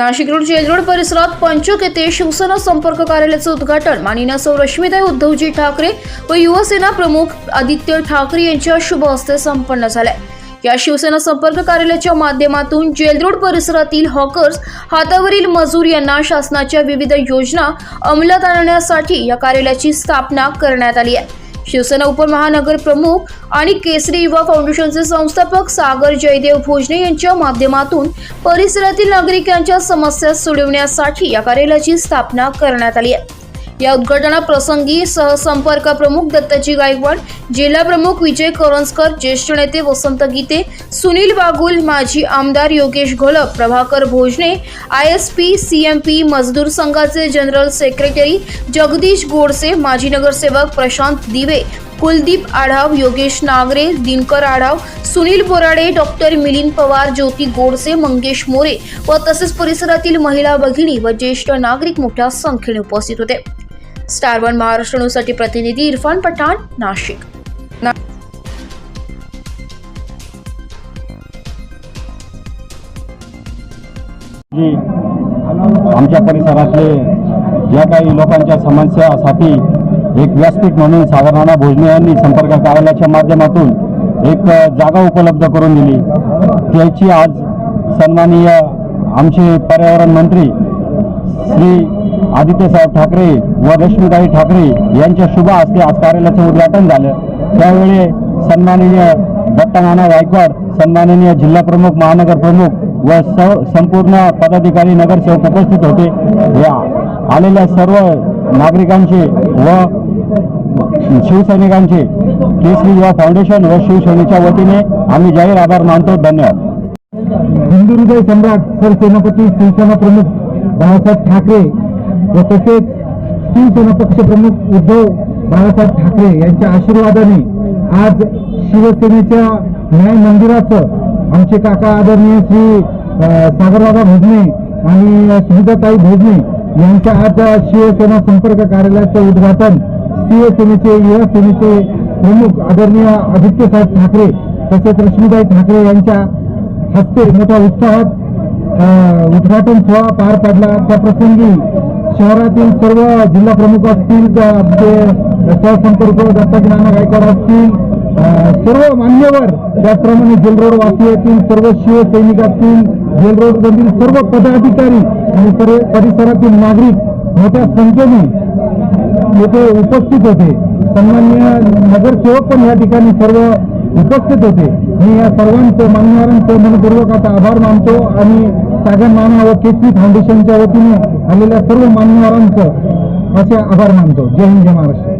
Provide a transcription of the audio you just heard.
Nashik road Jail Road परिसरात पंचक येथे शिवसेना संपर्क कार्यालयाचं उद्घाटन. माननीय सौ रश्मीताई उद्धवजी ठाकरे व युवसेना प्रमुख आदित्य ठाकरे यांच्या शुभ हस्ते संपन्न झाले या शिवसेना संपर्क कार्यालयाच्या माध्यमातून जेलरोड परिसरातील हॉकर्स हातावरील मजूर यांना शासनाच्या विविध योजना अंमलात आणण्यासाठी या कार्यालयाची स्थापना करण्यात आली आहे. शिवसेना उपमहानगर प्रमुख आणि केसरी युवा फाउंडेशनचे संस्थापक सागर जयदेव भोजने यांच्या माध्यमातून परिसरातील नागरिकांच्या समस्या सोडवण्यासाठी या कार्यालयाची स्थापना करण्यात आली आहे. या उद्घाटनाप्रसंगी सहसंपर्क प्रमुख दत्ताजी गायकवाड जिल्हा प्रमुख विजय करंजकर ज्येष्ठ नेते वसंत गीते सुनील बागुल माजी आमदार Yogesh Gholap Prabhakar Bhojane I S P C M P मजदूर संघाचे जनरल सेक्रेटरी जगदीश गोडसे माजी नगरसेवक प्रशांत दिवे कुलदीप आढाव योगेश नागरे दिनकर आढाव सुनील बोराडे डॉक्टर मिलिंद पवार ज्योती गोडसे मंगेश मोरे व तसेच परिसरातील महिला भगिनी व ज्येष्ठ नागरिक मोठ्या संख्येने उपस्थित होते. स्टार वन महाराष्ट्र न्यूजसाठी प्रतिनिधी इरफान पठाण नाशिक. आमच्या परिसरातले ज्या काही लोकांच्या समस्यासाठी एक व्यासपीठ म्हणून सागरनाना भोजने यांनी संपर्क कार्यालयाच्या माध्यमातून एक जागा उपलब्ध करून दिली. त्याची आज सन्माननीय आमचे पर्यावरण मंत्री श्री आदित्यसाहेब ठाकरे व रश्मीताई ठाकरे यांच्या शुभ हस्ते आज कार्यालयाचं उद्घाटन झालं. त्यावेळी सन्माननीय दत्तनाना गायकवाड सन्माननीय जिल्हा प्रमुख महानगर प्रमुख व स संपूर्ण पदाधिकारी नगरसेवक उपस्थित होते. या आलेल्या सर्व नागरिकांचे व शिवसैनिकांचे केसरी युवा फाउंडेशन व शिवसेनेच्या वतीने आम्ही जाहीर आभार मानतो. धन्यवाद. हिंदू हृदय सम्राट सरसेनापती शिवसेना प्रमुख बाळासाहेब ठाकरे व तसेच शिवसेना पक्ष प्रमुख उद्धव बाळासाहेब ठाकरे यांच्या आशीर्वादाने आज शिवसेनेच्या न्याय मंदिराचं आमचे काका आदरणीय श्री सागरबाबा भोजने आणि सुविधाताई भोजने यांच्या आज शिवसेना संपर्क कार्यालयाचं उद्घाटन शिवसेनेचे युवा सेनेचे प्रमुख आदरणीय आदित्यसाहेब ठाकरे तसेच रश्मीताई ठाकरे यांच्या हस्ते मोठ्या उत्साहात उद्घाटन सोहळा पार पडला. त्याप्रसंगी शहरातील सर्व जिल्हा प्रमुख असतील अ, आमचे सहसंपर्क दत्ताजी नाना गायकवाड असतील सर्व मान्यवर त्याचप्रमाणे जेलरोड वासी येथील सर्व शिवसैनिक असतील जेलरोड मधील सर्व पदाधिकारी आणि सर्व परिसरातील नागरिक मोठ्या संख्येने येथे उपस्थित होते. सन्मान्य नगरसेवक पण या ठिकाणी सर्व उपस्थित होते. मी या सर्वांचं मान्यवरांचं मनपूर्वक आता आभार मानतो आणि सागर माना व केसरी फाउंडेशनच्या वतीने आलेल्या सर्व मान्यवरांचं असे आभार मानतो. जय हिंद जय महाराष्ट्र.